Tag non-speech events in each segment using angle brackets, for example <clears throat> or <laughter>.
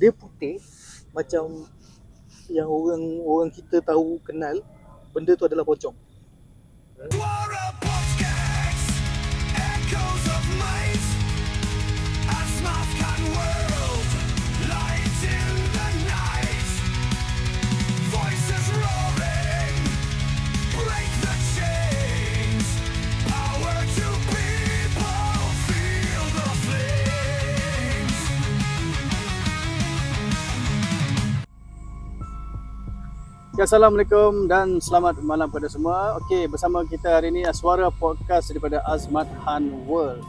dia putih macam yang orang orang kita tahu kenal benda tu adalah pocong. War Okay, Assalamualaikum dan selamat malam kepada semua. Okey, bersama kita hari ini Suara Podcast daripada Azmat Han World.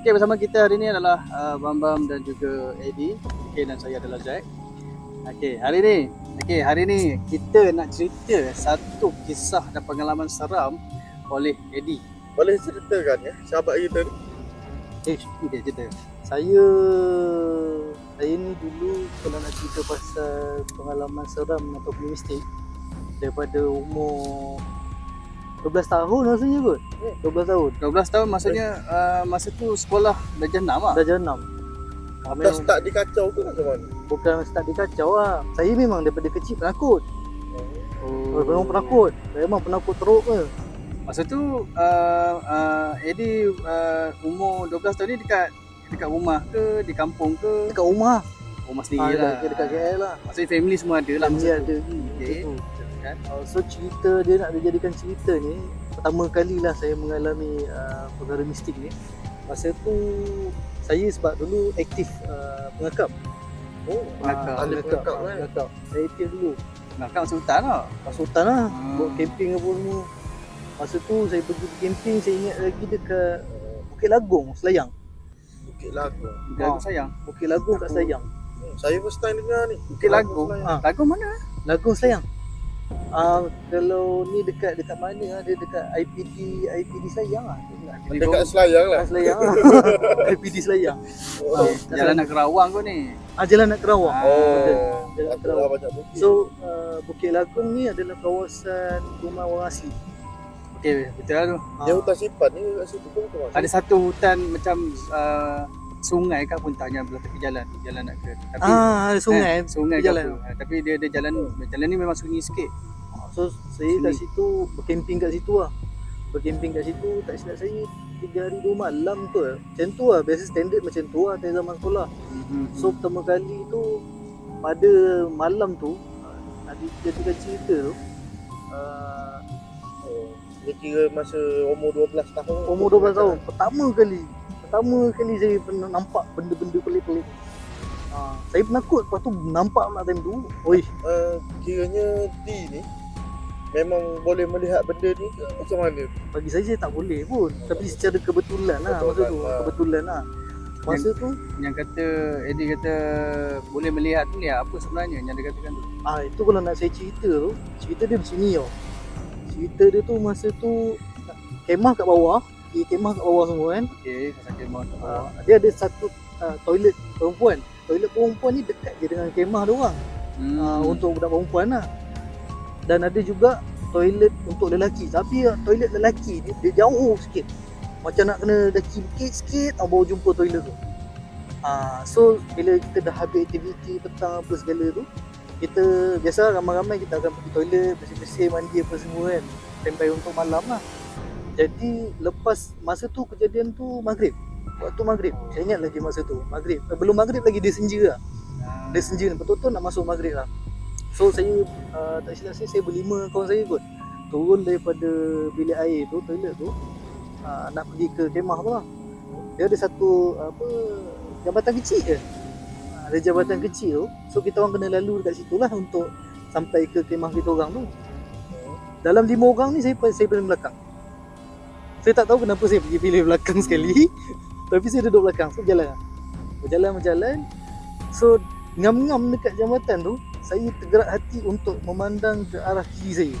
Okey, bersama kita hari ini adalah uh, Bam Bam dan juga Eddie. Okey, dan saya adalah Jack. Okey, hari ini, okey, hari ini kita nak cerita satu kisah dan pengalaman seram oleh Eddie. Boleh ceritakan ya sahabat kita ni? Eh, Okey, cerita. saya saya ni dulu kalau nak cerita pasal pengalaman seram atau mistik daripada umur 12 tahun rasanya kot. 12 tahun. 12 tahun maksudnya uh, masa tu sekolah darjah 6 lah. Dah jenam. Dah start dikacau ke macam mana? bukan start dikacau lah. Saya memang daripada kecil penakut. Oh. Memang penakut. Saya memang penakut teruk ke. Masa tu uh, uh, Eddie uh, umur 12 tahun ni dekat dekat rumah ke di kampung ke Dekat rumah. rumah Ha, sendiri lah. dekat, dekat KL lah. Maksudnya family semua ada lah Family masa ada. tu. Okay. Okay. Kan? Uh, so cerita dia nak dijadikan cerita ni pertama kali lah saya mengalami uh, perkara mistik ni masa tu saya sebab dulu aktif uh, pengakap Oh, Pengakap. Ah, ahli pengakap kan? pengakap saya aktif dulu Nak kat sultan lah. Sultan lah Hmm. buat camping apa semua masa tu saya pergi camping saya ingat lagi dekat uh, Bukit Lagong Selayang Bukit Lagu. Dia Ah. sayang. Bukit Lagong kat Selayang Hmm, saya first time dengar ni. Bukit Lagu. Selayang. Ah. Lagu mana? Lagong Selayang Uh, kalau ni dekat dekat mana ah? Dia dekat IPD IPD Selayang ah. Dekat. Selayang lah. Selayang lah. <laughs> IPD Selayang. Oh, Ah. Jalan nak Kerawang kau ni. Ah jalan nak Kerawang. Ah. oh. Jalan Aku Kerawang. banyak bukit. So uh, Bukit Lagong ni adalah kawasan rumah orang asli. Okey, betul lah tu. Ah, Dia hutan simpan ni kat situ pun? Ada satu hutan macam uh, sungai kan pun tanya belah tepi jalan, jalan nak ke. Tapi ah ada sungai. eh, sungai jalan. apa. Ah, tapi dia ada jalan jalan ni memang sunyi sikit. So saya kat Sini. situ bercamping kat situ lah. Bercamping kat situ tak silap saya tiga hari dua malam tu lah. Macam tu lah. Biasa standard macam tu lah dari zaman sekolah. Mhm. So pertama kali tu pada malam tu uh, ada jadikan cerita tu uh, Oh, Ni kira masa umur 12 tahun. umur 12 tahun pertama kali pertama kali saya pernah nampak benda-benda pelik-pelik. Ha, saya penakut lepas tu nampak pula time tu. Oi Uh, kiranya D ni memang boleh melihat benda ni ke? Macam mana? bagi saya saya tak boleh pun. Tapi secara kebetulan lah masa tu lah. kebetulan lah. Masa tu? Yang kata Eddie kata boleh melihat tu lihat apa sebenarnya yang dia katakan tu. ah itu kalau nak saya cerita tu cerita dia macam ni tau. Cerita dia tu masa tu kemah kat bawah Kira kemah kat bawah semua kan? Okey, pasal dia mau tak uh, dia ada satu uh, toilet perempuan. Toilet perempuan ni dekat je dengan kemah dia orang. Hmm. uh, untuk budak perempuan lah. Dan ada juga toilet untuk lelaki. Tapi uh, toilet lelaki ni dia jauh sikit. Macam nak kena daki bukit sikit uh, baru jumpa toilet tu. Uh, so bila kita dah habis aktiviti petang apa segala tu kita biasa ramai-ramai kita akan pergi toilet bersih-bersih mandi apa semua kan? Standby untuk malam lah jadi lepas masa tu kejadian tu maghrib. Waktu maghrib. Saya ingat lagi masa tu. Maghrib. Eh, belum maghrib lagi dia senja lah. Ah, dia senja. Ni betul-betul nak masuk maghrib lah. So saya uh, tak silap saya saya berlima kawan saya kot. Turun daripada bilik air tu toilet tu uh, nak pergi ke kemah tu lah. Dia ada satu apa jambatan kecil je. Ah, ada jambatan kecil tu. So kita orang kena lalu dekat situ lah untuk sampai ke kemah kita orang tu. Dalam lima orang ni saya saya paling belakang saya tak tahu kenapa saya pergi pilih belakang sekali. <laughs> Tapi saya duduk belakang so jalan berjalan berjalan. So ngam-ngam dekat jambatan tu saya tergerak hati untuk memandang ke arah kiri saya.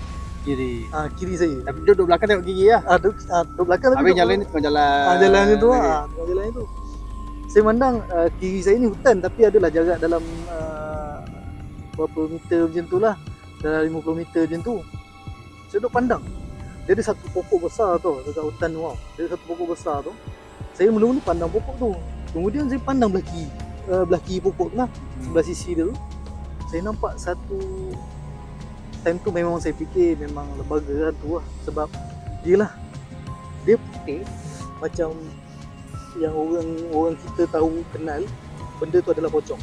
Kiri. ah kiri saya. Tapi duduk belakang tengok gigi lah. ah duduk, ah, duduk belakang tapi Habis jalan ni tengah jalan. ah, jalan itu ah tengah jalan itu saya mandang ah, kiri saya ni hutan tapi adalah jarak dalam ah, berapa meter macam tu lah. Dalam 50 meter macam tu. Saya duduk pandang dia ada satu pokok besar tu dekat hutan tu tau. dia ada satu pokok besar tu. Saya mula-mula pandang pokok tu. Kemudian saya pandang belah kiri uh, belah kiri pokok tu lah. Sebelah sisi dia tu. Saya nampak satu time tu memang saya fikir memang lembaga hantu lah. Sebab dia lah. Dia putih macam yang orang orang kita tahu kenal benda tu adalah pocong.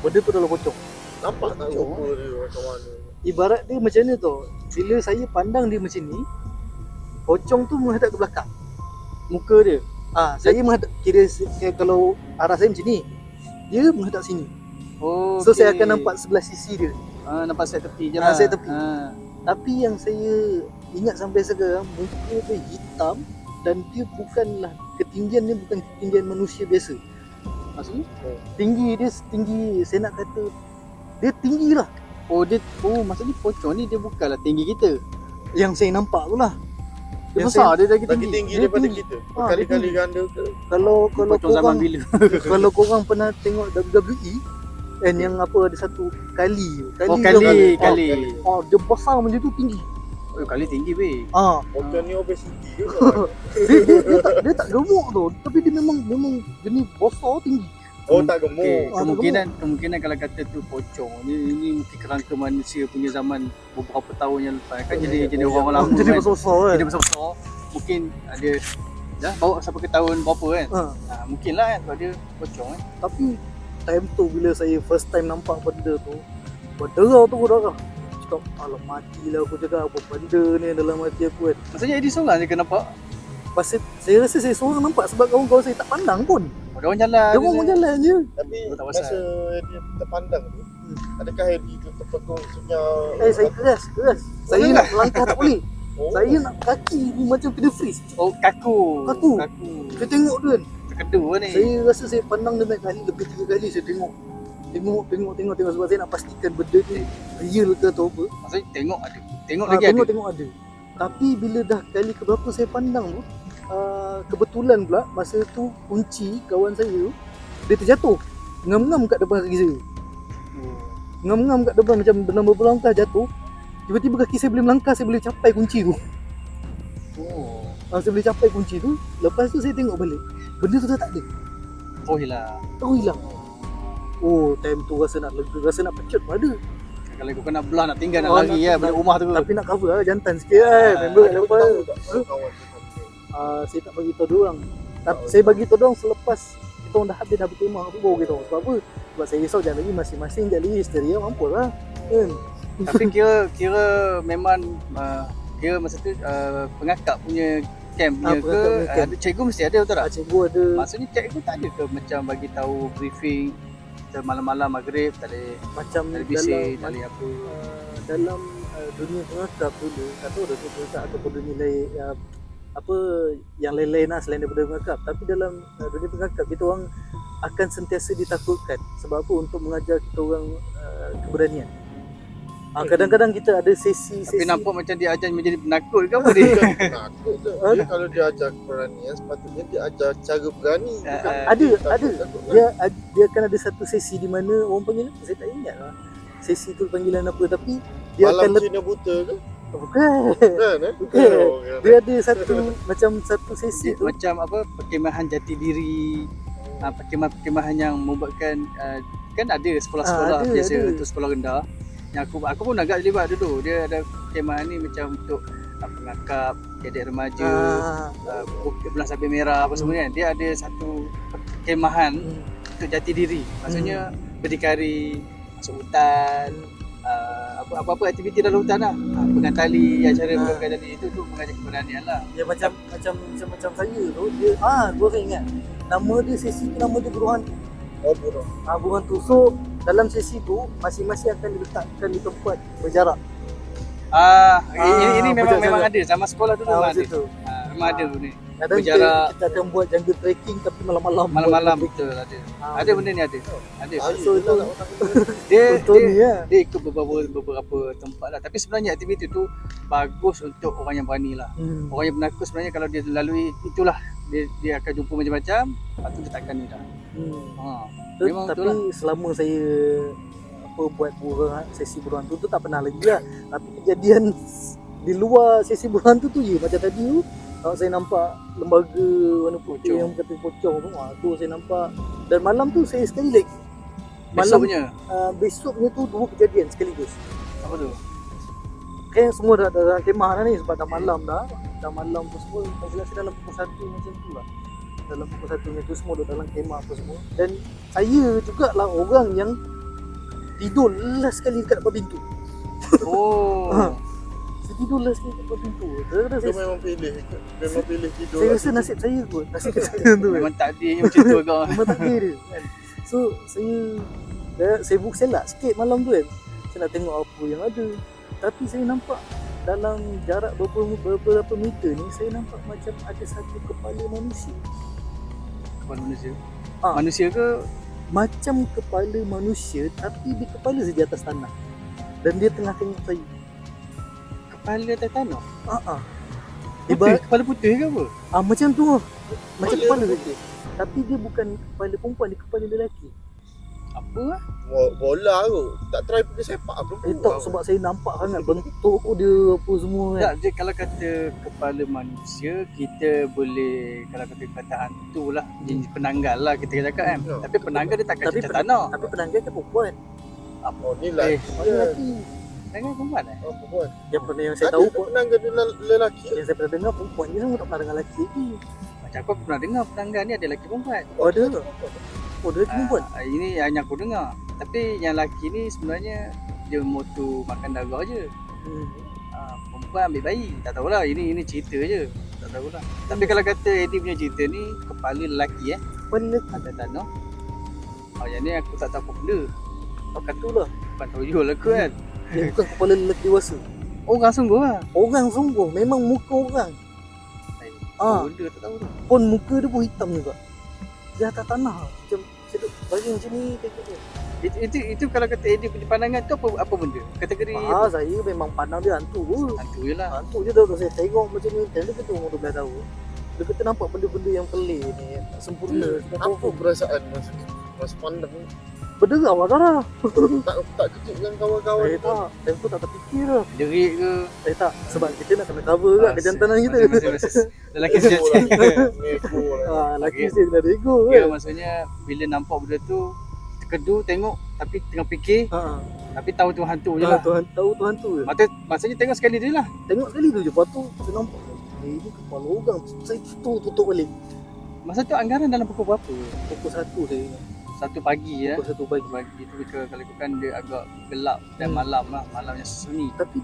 Benda tu adalah pocong Nampak tak rupa dia macam mana? ibarat dia macam ni tau bila saya pandang dia macam ni pocong tu menghadap ke belakang Muka dia. ah saya menghadap kira, kira kalau arah saya macam ni dia menghadap sini Oh. so saya akan nampak sebelah sisi dia Ah, nampak saya tepi je Ah, lah. saya tepi. Ah. Tapi yang saya ingat sampai sekarang muka dia hitam dan dia bukanlah ketinggian dia bukan ketinggian manusia biasa. Maksudnya? Tinggi dia setinggi saya nak kata dia tinggi lah Oh dia oh maksudnya pocong ni dia bukanlah tinggi kita. yang saya nampak tu lah. Dia Yang besar saya- dia lagi Lagi tinggi. tinggi Dia daripada tinggi. kita. Ah, Berkali-kali dia ganda ke? Kalau kalau Pocong zaman korang bila? <laughs> kalau korang pernah tengok WWE and yang apa ada satu kali kali Oh tu kali apa? kali. Oh, dia besar macam tu tinggi. Oh kali tinggi weh. Ah, Pocong ni obesity ke? <laughs> dia, dia, dia, tak, dia tak gemuk tu tapi dia memang memang jenis besar tinggi. Oh tak gemuk. Okay, Ah, kemungkinan kemungkinan kalau kata tu pocong ni ini mungkin kerangka manusia punya zaman beberapa tahun yang lepas kan jadi jadi Oh, orang lama Jadi kan. besar-besar kan. Jadi besar-besar. Mungkin ada dah bawa sampai ke tahun berapa kan. Ha. Ha, mungkin lah kan kalau dia pocong kan. Tapi time tu bila saya first time nampak benda tu Berderau tu berdarah Cakap alam matilah aku cakap apa benda ni dalam hati aku kan Maksudnya Eddie seorang je ke nampak. Pasal saya rasa saya seorang nampak sebab kawan-kawan saya tak pandang pun Ada orang jalan. Dia orang jalan je Tapi tak masa dia terpandang tu, adakah Eddie tu terpegang senyap? Eh saya keras, keras Saya nak melangkah tak boleh Oh. Saya nak kaki ni macam kena freeze Oh kaku. Kaku. Kaku. Saya tengok tu kan Terkedu ni. Saya rasa saya pandang dia kali lebih tiga kali saya tengok Tengok, tengok, tengok, tengok sebab saya nak pastikan benda ni real ke atau apa Maksudnya tengok ada. Tengok Ah, lagi tengok ada. tengok ada. Tapi bila dah kali keberapa saya pandang tu, kebetulan pula masa tu kunci kawan saya tu dia terjatuh. Ngam-ngam kat depan kaki saya. Oh. Ngam-ngam kat depan macam dalam beberapa langkah jatuh. Tiba-tiba kaki saya boleh melangkah, saya boleh capai kunci tu. Oh. Uh, saya boleh capai kunci tu. Lepas tu saya tengok balik. Benda tu dah tak ada. Oh hilang. Tahu hilang. Oh, time tu rasa nak lega, rasa nak pecut pun ada. Kalau kau nak belah nak tinggal nak Oh, lari nak- ya balik nak- rumah tu. Tapi nak cover lah, jantan sikit kan. Ah, Member kat Ada uh, saya tak bagi tahu dia orang. Tapi saya bagi tahu dia orang selepas kita orang dah habis dah berkemah tu baru kita tahu. Sebab apa? Sebab saya risau jangan lagi masing-masing jadi histeria mampu lah. Kan? <laughs> Tapi kira kira memang uh, kira masa tu uh, pengakap punya camp punya ke pengakap punya camp. ada cikgu mesti ada betul tak? Ah, cikgu ada Maksudnya cikgu tak ada ke macam bagi tahu briefing macam malam-malam maghrib tak ada macam tak ada dalam bising tak ada apa. uh, dalam uh, dunia pengakap dulu tak tahu dah pengakap ataupun dunia lain uh, apa yang lain-lain lah selain daripada pengakap tapi dalam uh, dunia pengakap kita orang akan sentiasa ditakutkan sebab apa untuk mengajar kita orang uh, keberanian Ah, kadang-kadang kita ada sesi-sesi Tapi nampak macam dia ajar menjadi penakut ke apa <laughs> dia? Bukan penakut je. Dia kalau dia ajar keberanian, sepatutnya dia ajar cara berani. Bukan ah. Ada, takut- ada. takut kan? dia dia akan ada satu sesi di mana orang panggil apa? saya tak ingat lah sesi tu panggilan apa tapi dia Malam akan Cina buta ke? Bukan. Kan eh? Bukan. Dia ada satu macam satu sesi tu. macam apa perkemahan jati diri. Uh, perkemahan-perkemahan yang membuatkan uh, kan ada sekolah-sekolah Ah, ada, biasa ada. untuk sekolah rendah. Yang aku aku pun agak terlibat dulu. Dia ada perkemahan ni macam untuk uh, pengakap jadi remaja ah, uh, belah sabit merah apa semua kan. Dia ada satu perkemahan hmm, untuk jati diri. Maksudnya berdikari masuk hutan uh, apa apa aktiviti dalam hutan lah uh, pegang tali acara Ah. pegang tali itu tu mengajar keberanian lah dia macam macam macam macam saya tu dia ah gua saya ingat nama dia sesi tu nama dia buruh hantu Oh, buruh. ah buruh hantu so dalam sesi tu masing-masing akan diletakkan di tempat berjarak Ah, ini, Ah, ini memang betul, memang betul. ada sama sekolah tu ah, memang ada. tu Ah, memang ada ni. Kadang kita, Berjarak. kita akan buat jungle trekking tapi malam-malam Malam-malam betul ada. Ah, Ada benda ni ada. Ada. Ah, So, itu- Dia <laughs> dia, ni ya. dia ikut beberapa beberapa tempat lah. Tapi sebenarnya aktiviti tu bagus untuk orang yang berani lah. Hmm. Orang yang penakut sebenarnya kalau dia lalui itulah dia dia akan jumpa macam-macam, lepas tu dia takkan ni dah. Hmm. Ha. Tu, Memang tapi betul lah. selama saya apa buat buruan sesi buruan tu tu tak pernah lagi lah. Tapi kejadian di luar sesi buruan tu tu je macam tadi tu kalau saya nampak lembaga warna putih Pocong. yang kata pocong tu ah tu saya nampak Dan malam tu saya sekali lagi. Besok Malam punya. uh, besoknya tu dua kejadian sekaligus. Apa tu? Kan semua dah, dah, dah kemah dah ni sebab dah malam dah. Dah malam tu semua tak silap saya dalam pukul 1 macam tu lah. Dalam pukul 1 macam tu semua dah dalam kemah apa semua. Dan saya jugalah orang yang tidur last sekali dekat depan pintu. Oh. <laughs> Saya tidur sekali dekat depan pintu. Kau saya, memang pilih Memang pilih tidur saya kat rasa nasib saya kot. Nasib saya tu. Memang takdir macam tu kau. Memang takdir dia kan. So saya saya, saya buk selak sikit malam tu kan. Saya nak tengok apa yang ada. Tapi saya nampak dalam jarak beberapa, beberapa meter ni saya nampak macam ada satu kepala manusia. Kepala manusia. Ah. Manusia ke? Macam kepala manusia tapi dia kepala saja atas tanah. Dan dia tengah tengok saya. Kepala atas tanah. Ah ah. Putih, Ibarat kepala putih ke apa? ah macam tu. Macam Kepala kepala saja. Tapi dia bukan kepala perempuan, dia kepala lelaki. Apa lah? Bo- Bola tu Tak try pergi sepak apa Eh tak sebab saya nampak sangat bentuk dia apa semua kan. Tak, dia kalau kata kepala manusia, kita boleh, kalau kata kata hantu lah, jenis penanggal lah kita cakap kan. Ya. Tapi penanggal dia takkan pen- tanah. Tapi penanggal kan perempuan. Oh ni lah Eh, lelaki. Penanggal perempuan eh? Apa buat Yang pernah yang saya Ada tahu pun lel- lelaki yang saya pernah dengar perempuan je semua tak pernah dengar lelaki lagi. Macam aku pernah dengar penanggal ni ada lelaki perempuan. Oh ada? Oh dia lelaki perempuan. Ah, ini yang aku dengar. Tapi yang lelaki ni sebenarnya dia motu makan darah je. Hmm. Ah, perempuan ambil bayi. Tak tahulah ini ini cerita je. Tak tahulah. Tapi kalau kata Eddie punya cerita ni kepala lelaki eh Kepala lelaki. ada tanah. Oh yang ni aku tak tahu apa benda. Apa tu lah. Bukan toyol aku kan. Dia bukan kepala lelaki dewasa. Orang sungguh lah. Orang sungguh memang muka orang. Ah. Ah. Benda tak tahu tu. Pun muka dia pun hitam juga. Dia atas tanah. Macam saya duk bagi macam ni. Itu, itu, itu kalau kata Eddie punya pandangan tu apa apa benda? Kategori Ah, apa? saya memang pandang dia hantu pun. Hantu je lah. Hantu je dah saya tengok macam ni. Dan dia kata umur 12 tahun. Dia kata nampak benda-benda yang pelik ni. yang Tak sempurna. Semua Apa perasaan masa Masa pandang? Berderau lah darah. <laughs> Tak tak kejut dengan kawan-kawan Saya tak. Time tu tak terfikir lah. Jerit ke? Eh tak. Sebab kita nak kena cover kat kejantanan kita. Masing-masing Lelaki sejati. Neko lah Ah, laki Okay. mesti kena rego Dia kan. maksudnya bila nampak benda tu terkedu tengok tapi tengah fikir Ha. tapi tahu tu hantu je Ah, lah. Tuhan tahu tu je. Maksud, maksudnya tengok sekali dia lah. Tengok sekali tu je. Lepas tu saya nampak. Eh, ini kepala orang. Saya tutup, tutup balik. Masa tu anggaran dalam pukul berapa? Pukul satu saya ingat. Satu pagi ya. Pukul satu pagi. Pagi tu kalau kalau ikutkan dia agak gelap dan Hmm. malam lah. Malam yang sunyi. Tapi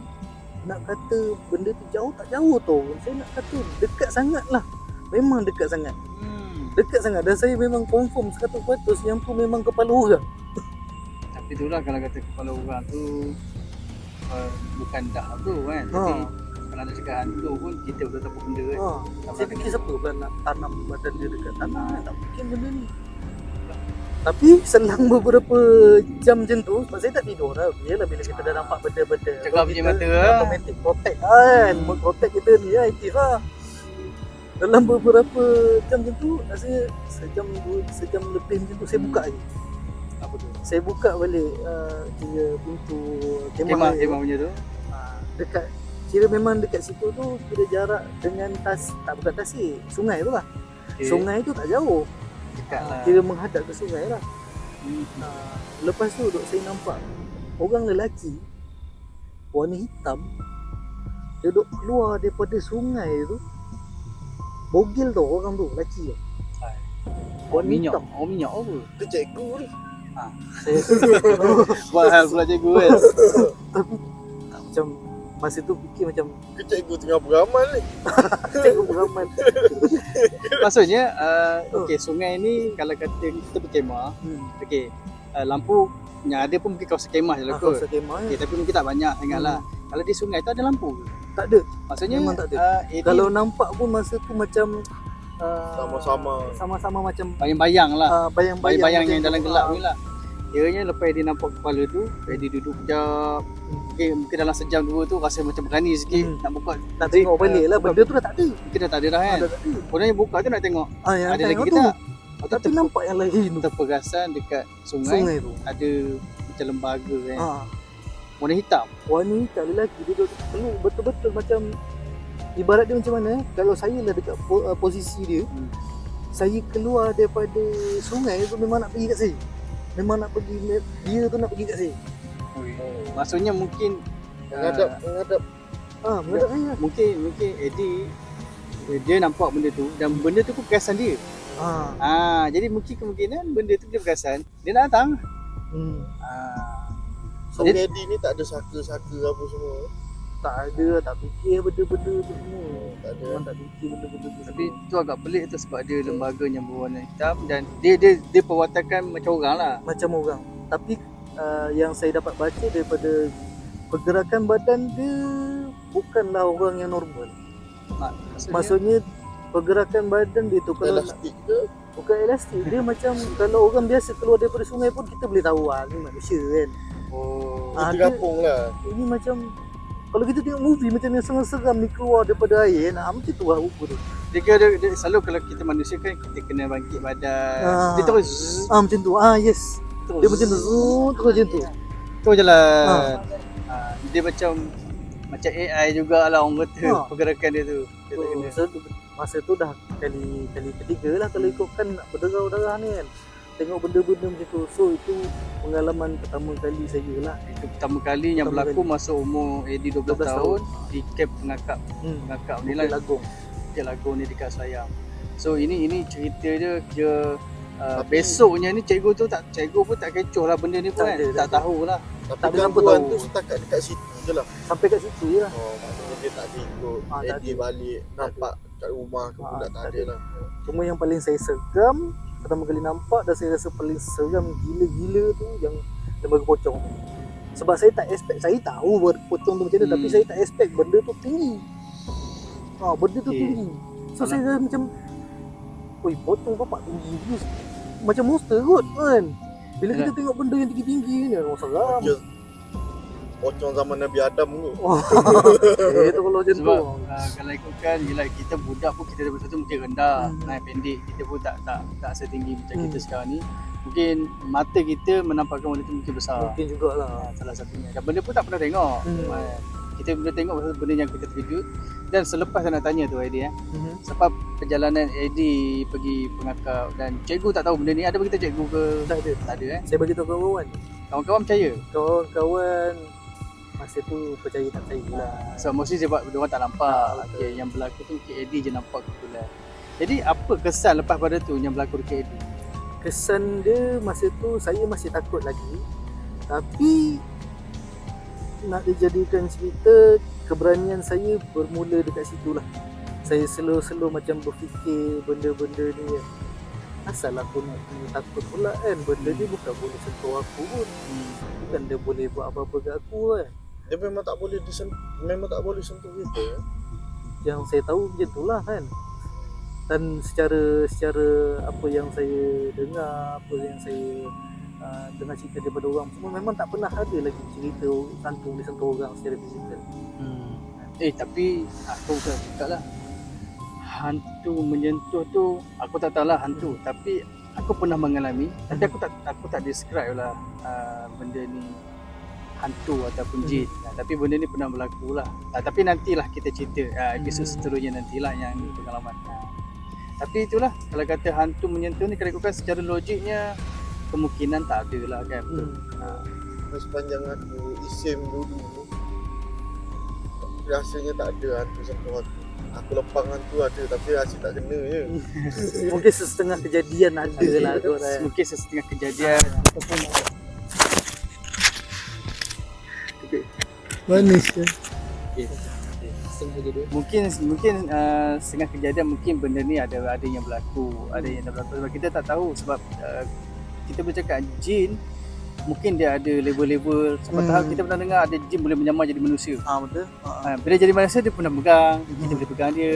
nak kata benda tu jauh tak jauh tau. Saya nak kata dekat sangat lah. Memang dekat sangat. Hmm. Dekat sangat. Dan saya memang confirm 100% yang tu memang kepala orang. <laughs> Tapi itulah kalau kata kepala orang tu uh, bukan dah tu kan. Ha. Jadi kalau nak cakap hantu pun kita betul tahu apa benda kan. Ha. Saya fikir siapa pula nak tanam badan dia dekat tanah. Tak mungkin benda ni. Tapi selang beberapa jam macam tu Sebab saya tak tidur lah Yelah bila kita dah nampak benda-benda Cakap punya mata lah. Automatic protect kan Hmm. Protect kita ni lah aktif lah Dalam beberapa jam macam tu Rasanya sejam dua, sejam lebih macam tu Saya buka lagi Apa tu? Saya buka balik uh, Kira pintu kemah, Kemah, dia. kemah punya tu. Ah, Dekat Kira memang dekat situ tu Kira jarak dengan tas Tak bukan tasik Sungai tu lah Okay. Sungai tu tak jauh Dekat lah. Kira menghadap ke sungai lah Hmm. uh, Lepas tu duk saya nampak Orang lelaki Warna hitam Dia duk keluar daripada sungai tu Bogil tu orang tu lelaki tu Warna minyak. hitam Oh minyak apa? Itu cikgu ni Saya <laughs> Buat hal pula cikgu <laughs> kan. Tapi tak macam Masa tu fikir macam Ke cikgu tengah beramal ni <laughs> Cikgu beramal <laughs> Maksudnya uh, okey sungai ni kalau kata kita berkemah, hmm. okey uh, lampu yang ada pun mungkin kawasan kemah je lah kot. rasa kemah Okey tapi mungkin tak banyak sangat lah. Kalau di sungai tu ada lampu ke? Tak ada Maksudnya Memang tak ada. Uh, Eddie Kalau nampak pun masa tu macam uh, Sama-sama. Sama-sama macam bayang-bayang lah. uh, Bayang-bayang Bayang-bayang yang dalam gelap Ah, ni lah. Kiranya lepas Eddie nampak kepala tu, Eddie duduk sekejap. Okay, mungkin dalam sejam dua tu rasa macam berani sikit Hmm. nak buka. Nak tengok balik lah buka- Benda tu dah tak ada Mungkin dah tak ada dah kan. Dah tak ada Kemudian buka tu nak tengok Ah, yang ada lagi tu tak. Tu Tapi nampak yang lain tu terperasan dekat sungai, Sungai tu ada macam lembaga kan. Ah, Warna hitam. wanita lelaki dia duduk keluar betul-betul macam ibarat dia macam mana eh, kalau saya lah dekat po, uh, posisi dia Hmm. saya keluar daripada sungai tu memang nak pergi kat saya. Memang nak pergi dia tu nak pergi kat saya. Ui. Maksudnya mungkin Menghadap, ah, menghadap. Ah, menghadap saya. mungkin mungkin Eddie dia nampak benda tu dan benda tu pun perasan dia. Ah. Ah, jadi mungkin kemungkinan benda tu dia perasan, dia nak datang. Hmm. Ah, So, Jadi- Eddie ni tak ada saka-saka apa semua. Tak ada, tak fikir benda-benda tu semua. Tak ada. Memang tak fikir benda-benda tu tapi tu agak pelik tu sebab dia lembaga yang berwarna hitam dan dia dia dia perwatakan macam orang lah. Macam orang. Tapi uh, yang saya dapat baca daripada pergerakan badan dia bukanlah orang yang normal. Mak, maksudnya, Maksudnya pergerakan badan dia tu kalau Elastik ke? bukan elastik dia macam <laughs> kalau orang biasa keluar daripada sungai pun kita boleh tahu ah ni manusia kan. oh, Ah, Putih dia- kampung lah. Ini macam kalau kita tengok movie macam yang seram-seram ni keluar daripada air kan. Ah, macam tu lah rupa tu. dia, kira dia, dia, selalu kalau kita manusia kan kita kena bangkit badan. Ah. Dia terus zzz, Ah macam tu. Ah yes. Terus. Dia macam tu. Zuu, terus macam tu. Tu je lah. Ah. Ah, dia macam macam AI jugalah orang kata Ah. pergerakan dia tu. Dia kena. masa tu, masa tu dah kali kali ketiga lah kalau ikutkan nak berdarah-darah ni kan. Tengok benda-benda macam tu. So itu pengalaman pertama kali saya lah. Itu pertama kali yang Pertama berlaku masa umur Eddie 12, 12 tahun di camp pengakap Hmm. pengakap ni Bukit lah Lagong. Bukit Lagong ni dekat Selayang. So ini ini cerita dia kira uh, besoknya ni cikgu tu tak cikgu pun tak kecoh lah benda ni pun Tak kan. ada, tak, tak ada. tahulah. Tapi Tak gangguan tahu. tu setakat dekat situ je lah. Sampai kat situ je lah. Oh, maknanya dia tak ada ikut. Ah, tak Eddie balik, Tak nampak kat rumah ke Ah, pun tak tak ada lah. Cuma yang paling saya seram pertama kali nampak dan saya rasa paling seram gila-gila tu yang lembaga pocong. Sebab saya tak expect, saya tahu pocong tu macam mana Hmm. tapi saya tak expect benda tu tinggi. Ha, benda tu Okey. tinggi. So Alah. saya macam Oi, pocong bapak tinggi tu. Macam monster kot kan. Bila kita Yalah. tengok benda yang tinggi-tinggi ni orang seram. Pocong, zaman Nabi Adam tu. Oh, <laughs> eh tu kalau macam tu. Sebab uh, kalau ikutkan yelah kita budak pun kita daripada satu mungkin rendah, Hmm. naik pendek. Kita pun tak tak tak setinggi macam Hmm. kita sekarang ni. Mungkin mata kita menampakkan benda tu mungkin besar. Mungkin jugalah. Ah, salah satunya. Dan benda pun tak pernah tengok. Hmm. Ah, Kita boleh tengok pasal benda yang kita terkejut. Dan selepas saya nak tanya tu Eddie eh. Mhm. Sebab perjalanan Eddie pergi pengakap dan cikgu tak tahu benda ni. Ada beritahu cikgu ke? Tak ada. Tak ada eh. Saya bagi tahu kawan-kawan. Kawan-kawan percaya? Kawan-kawan masa tu percaya tak percaya lah. So mostly sebab dia orang tak nampak. Ah, betul. okay, yang berlaku tu mungkin Eddie je nampak kebetulan. Jadi apa kesan lepas pada tu yang berlaku dekat Eddie? kesan dia masa tu saya masih takut lagi tapi nak dijadikan cerita keberanian saya bermula dekat situ lah saya slow-slow macam berfikir benda-benda ni. Kan asal aku nak kena takut pula kan benda ni bukan boleh sentuh aku pun. Bukan dia boleh buat apa-apa kat aku kan. Dia memang tak boleh disen memang tak boleh sentuh kita. ya. yang saya tahu macam tu lah kan. Dan secara secara apa yang saya dengar apa yang saya uh, dengar cerita daripada orang semua memang tak pernah ada lagi cerita hantu boleh sentuh orang secara fizikal. Hmm. Eh tapi aku tak cakap lah. Hantu menyentuh tu Aku tak tahu lah hantu. Tapi aku pernah mengalami. Tapi aku tak aku tak describe lah uh, Benda ni Hantu ataupun jin. Uh, Tapi benda ni pernah berlaku lah. Uh, Tapi nantilah kita cerita uh, Episod Hmm. seterusnya nantilah Yang pengalaman. Uh. Tapi itulah Kalau kata hantu menyentuh ni Kalau ikutkan secara logiknya Kemungkinan tak ada lah kan Betul? Hmm. Dan sepanjang aku isim dulu rasanya tak ada hantu sentuh aku. Aku lempang hantu ada tapi rasa tak kena je. mungkin setengah kejadian ada lah <laughs> tu kan Mungkin sesetengah kejadian. Manis kan Okay. setengah jadi mungkin mungkin uh, setengah kejadian mungkin benda ni ada ada yang berlaku ada yang berlaku. Sebab kita tak tahu sebab uh, kita bercakap jin mungkin dia ada level-level sampai Hmm. tahap kita pernah dengar ada jin boleh menyamar jadi manusia. Ah betul. Ha, bila jadi manusia dia pernah pegang kita Hmm. boleh pegang dia.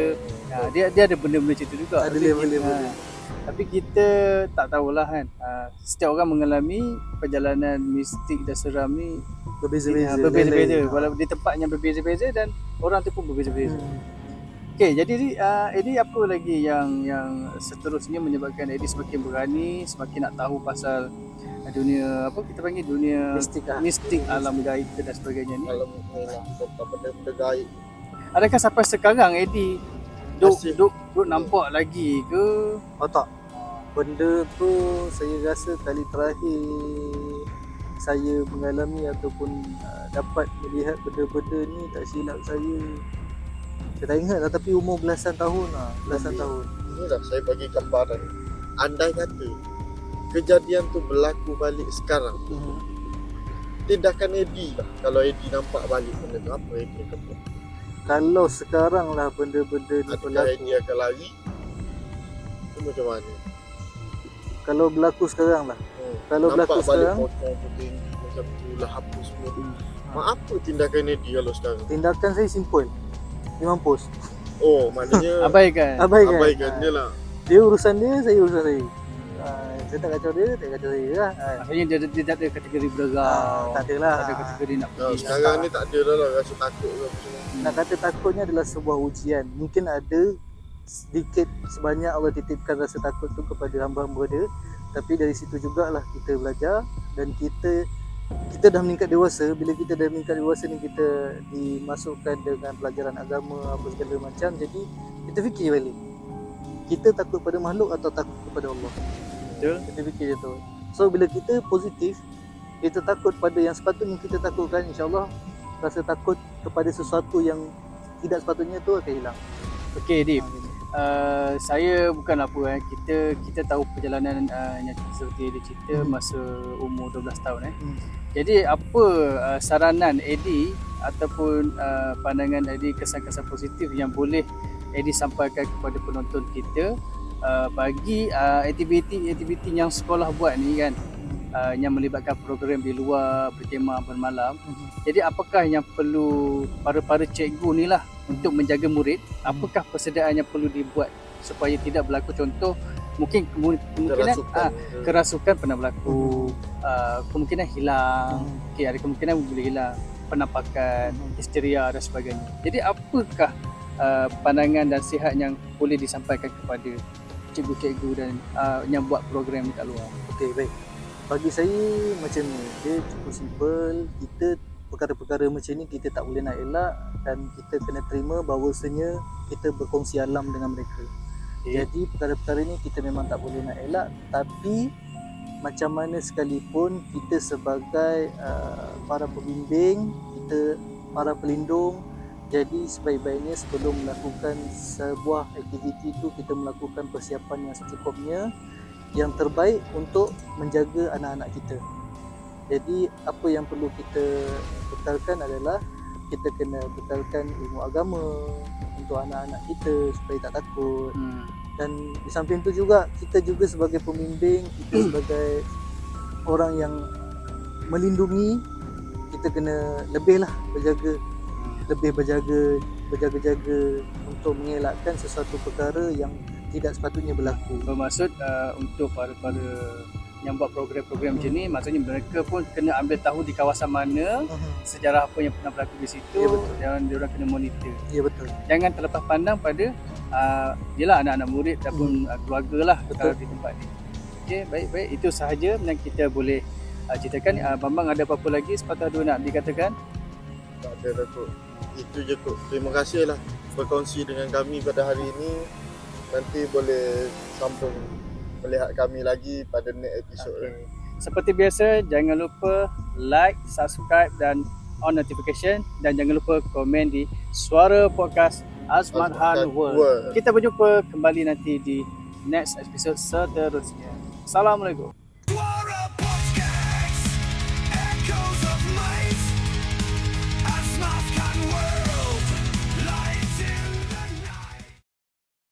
Ha, dia dia ada benda-benda macam tu juga. Ada level-level kita- ha, tapi kita tak tahulah kan. Ha, setiap orang mengalami perjalanan mistik dan seram ni berbeza-beza ha, berbeza-beza. walaupun di tempat yang berbeza-beza dan orang tu pun berbeza-beza. Hmm. Okey, jadi uh, Eddie apa lagi yang yang seterusnya menyebabkan Eddie semakin berani, semakin nak tahu pasal dunia apa kita panggil dunia mistik lah mistik alam gaib dan sebagainya ni. Kalau ni lah benda-benda gaib. Adakah sampai sekarang Eddie Duk, Masih. duk, duk nampak lagi ke? Oh tak. Benda tu saya rasa kali terakhir saya mengalami ataupun uh, dapat melihat benda-benda ni tak silap saya saya tak ingat lah tapi umur belasan tahun lah belasan Okey. tahun Inilah saya bagi gambaran. Andai kata kejadian tu berlaku balik sekarang, tindakan Eddie lah. Kalau Eddie nampak balik benda tu, apa Eddie akan buat? kalau sekarang lah benda-benda ni Adakah berlaku Eddie akan lari? Itu macam mana? kalau berlaku sekarang lah Hmm. Kalau nampak berlaku balik sekarang- pocong tu tinggi macam tu lah apa semua tu. Mak apa tindakan Eddie kalau sekarang? tindakan saya simple dia mampus Oh, maknanya <laughs> Abaikan. abaikan abaikan dia lah. dia urusan dia saya urusan saya Ah, saya tak kacau dia tak kacau saya lah Ah, Maksudnya dia, dia tak ada kategori bergau. ah, tak ada lah Tak ada kategori nak Nah, pergi. sekarang ni tak ada dah lah rasa takut ke apa semua. Nak kata takutnya adalah sebuah ujian. Mungkin ada sedikit sebanyak Allah titipkan rasa takut tu kepada hamba-hamba dia. Tapi dari situ jugalah kita belajar dan kita kita dah meningkat dewasa. Bila kita dah meningkat dewasa ni kita dimasukkan dengan pelajaran agama apa segala macam. Jadi kita fikir balik. Kita takut pada makhluk atau takut kepada Allah? Betul. Kita fikir je tu. So bila kita positif, kita takut pada yang sepatutnya kita takutkan insyaAllah rasa takut kepada sesuatu yang tidak sepatutnya tu akan hilang. Okey, Dip. Uh, saya bukan apa eh. Kita kita tahu perjalanan uh, yang seperti dia cerita Hmm. masa umur 12 tahun eh. Hmm. Jadi apa uh, saranan Eddie ataupun uh, pandangan Eddie kesan-kesan positif yang boleh Eddie sampaikan kepada penonton kita uh, bagi uh, aktiviti-aktiviti yang sekolah buat ni kan uh, yang melibatkan program di luar berkemah bermalam. Mhm. Jadi apakah yang perlu para-para cikgu ni lah untuk menjaga murid? Apakah persediaan yang perlu dibuat supaya tidak berlaku contoh mungkin kemu- kemungkinan Kerasukan. ah, kerasukan pernah berlaku, uh, kemungkinan hilang, Hmm. okey ada kemungkinan boleh hilang, penampakan, Hmm. histeria dan sebagainya. Jadi apakah uh, pandangan dan sihat yang boleh disampaikan kepada cikgu-cikgu dan uh, yang buat program dekat luar? Okey, baik. Bagi saya macam ni, dia cukup simple. Kita perkara-perkara macam ni kita tak boleh nak elak dan kita kena terima bahawasanya kita berkongsi alam dengan mereka. Okey. Jadi perkara-perkara ni kita memang tak boleh nak elak tapi macam mana sekalipun kita sebagai uh, para pembimbing, kita para pelindung jadi sebaik-baiknya sebelum melakukan sebuah aktiviti itu kita melakukan persiapan yang secukupnya yang terbaik untuk menjaga anak-anak kita. Jadi apa yang perlu kita bekalkan adalah kita kena bekalkan ilmu agama untuk anak-anak kita supaya tak takut Hmm. dan di samping tu juga kita juga sebagai pembimbing kita <clears throat> sebagai orang yang melindungi kita kena lebihlah berjaga lebih berjaga berjaga-jaga untuk mengelakkan sesuatu perkara yang tidak sepatutnya berlaku. Bermaksud uh, untuk para-para yang buat program-program macam ni maksudnya mereka pun kena ambil tahu di kawasan mana sejarah apa yang pernah berlaku di situ Ya, betul. dan dia orang kena monitor. Ya betul. Jangan terlepas pandang pada uh, yelah anak-anak murid ataupun uh, keluarga lah Betul. kalau di tempat ni. Okey, baik-baik itu sahaja yang kita boleh uh, ceritakan. Uh, Bambang ada apa-apa lagi sepatah dua nak dikatakan? Tak ada kot. Itu je kot. Terima kasih lah berkongsi dengan kami pada hari ini. Nanti boleh sambung melihat kami lagi pada next episode. Okey. Seperti biasa, jangan lupa like, subscribe dan on notification dan jangan lupa komen di Suara Podcast Azman Han World. World. Kita berjumpa kembali nanti di next episode seterusnya. Assalamualaikum.